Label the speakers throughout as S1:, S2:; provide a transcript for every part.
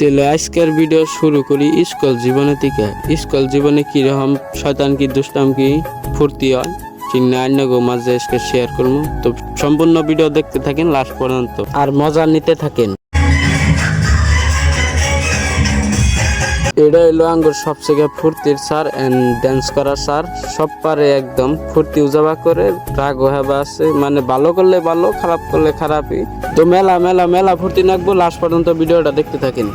S1: তাহলে আজকের ভিডিও শুরু করি স্কুল জীবনে থেকে। স্কুল জীবনে কীরকম শয়তান কি দুষ্টাম কি ফুর্তি হয় চিন্না গো, মাঝে আজকে শেয়ার করব। তো সম্পূর্ণ ভিডিও দেখতে থাকেন লাস্ট পর্যন্ত। আর মজা নিতে থাকেন। এটা হলো আঙ্গুর সব সবথেকে ফুর্তির স্যার এন্ড ড্যান্স করার স্যার। সব পারে একদম ফুর্তি উজাবা করে রাগ হেবা আছে মানে ভালো করলে ভালো, খারাপ করলে খারাপই। তো মেলা মেলা মেলা ফুর্তি নাকবো লাস্ট পর্যন্ত ভিডিওটা দেখতে থাকেন।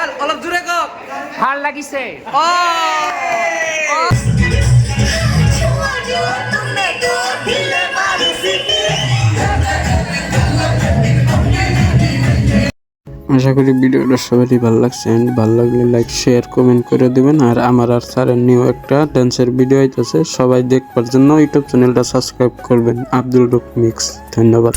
S2: ভালো অলপ জোৰে কওক
S3: ভালো লাগিছে।
S2: অ
S1: আশা করি ভিডিওটা সবারই ভালো লাগছে and ভালো লাগলে লাইক শেয়ার কমেন্ট করে দিবেন। আর আমার আর স্যারের নিউ একটা ডান্সের ভিডিও আইতেছে সবাই দেখবার জন্য ইউটিউব চ্যানেলটা সাবস্ক্রাইব করবেন। আব্দুল রুক মিক্স ধন্যবাদ।